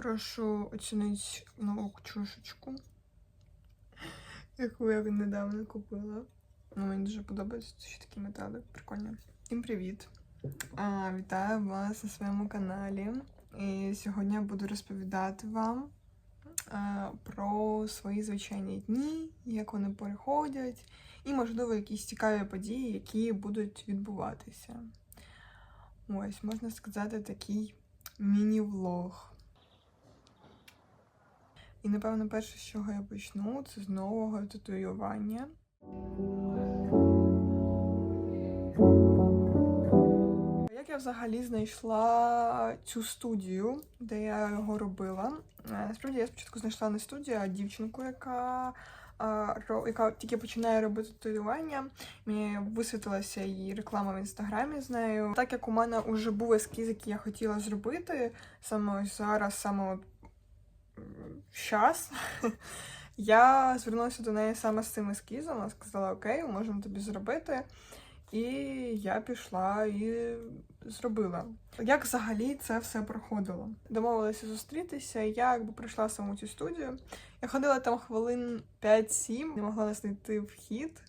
Прошу оцінити нову чушечку, яку я недавно купила. Ну, мені дуже подобається ще такі метали. Прикольно. Всім привіт! А, вітаю вас на своєму каналі. І сьогодні я буду розповідати вам а, про свої звичайні дні, як вони переходять, і, можливо, якісь цікаві події, які будуть відбуватися. Ось, можна сказати, такий міні-влог. І, напевно, перше, з чого я почну, це з нового татуювання. Як я взагалі знайшла цю студію, де я його робила? Е, Насправді я спочатку знайшла не студію, а дівчинку, яка, яка тільки починає робити татуювання. Мені висвітилася її реклама в інстаграмі з нею. Так як у мене вже був ескіз, який я хотіла зробити, саме ось зараз, саме от час. Я звернулася до неї саме з цим ескізом. Вона сказала: Окей, можемо тобі зробити. І я пішла і зробила. Як взагалі це все проходило? Домовилася зустрітися, і я якби прийшла в саму цю студію. Я ходила там хвилин 5-7, не могла знайти вхід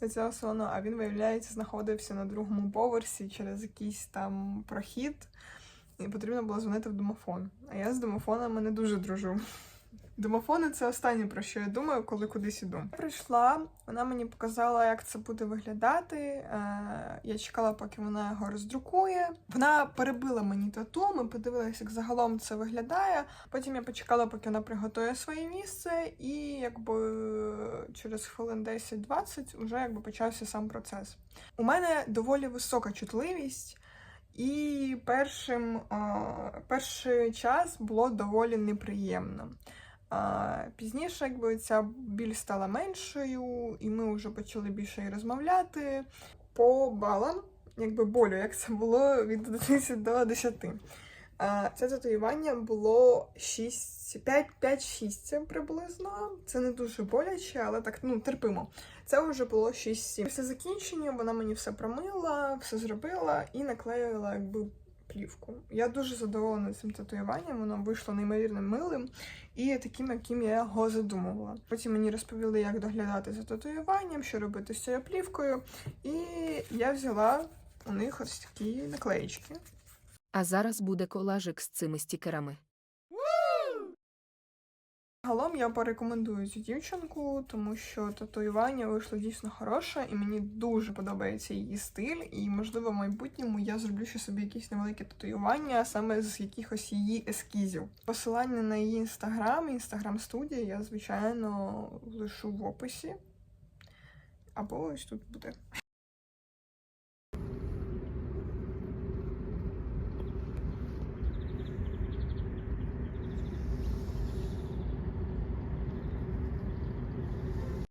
до цього салону, а він, виявляється, знаходився на другому поверсі через якийсь там прохід. І потрібно було дзвонити в домофон. А я з домофонами не дуже дружу. Домофони це останнє, про що я думаю, коли кудись іду. Я прийшла, вона мені показала, як це буде виглядати. Е, Я чекала, поки вона його роздрукує. Вона перебила мені тату, ми подивилися, як загалом це виглядає. Потім я почекала, поки вона приготує своє місце, і якби через хвилин 10-20 вже якби почався сам процес. У мене доволі висока чутливість. І першим, а, перший час було доволі неприємно. А, пізніше, якби ця біль стала меншою, і ми вже почали більше і розмовляти. По балам, якби болю, як це було від 1 до 10. А, це татуювання було 5, 5-6 приблизно. Це не дуже боляче, але так ну, терпимо. Це вже було 6-7. Після закінчення вона мені все промила, все зробила і наклеїла якби плівку. Я дуже задоволена цим татуюванням, воно вийшло неймовірно милим і таким, яким я його задумувала. Потім мені розповіли, як доглядати за татуюванням, що робити з цією плівкою. І я взяла у них ось такі наклеїчки. А зараз буде колажик з цими стікерами. Загалом я порекомендую цю дівчинку, тому що татуювання вийшло дійсно хороше, і мені дуже подобається її стиль. І, можливо, в майбутньому я зроблю ще собі якісь невеликі татуювання саме з якихось її ескізів. Посилання на її інстаграм, інстаграм студія я, звичайно, лишу в описі. Або ось тут буде.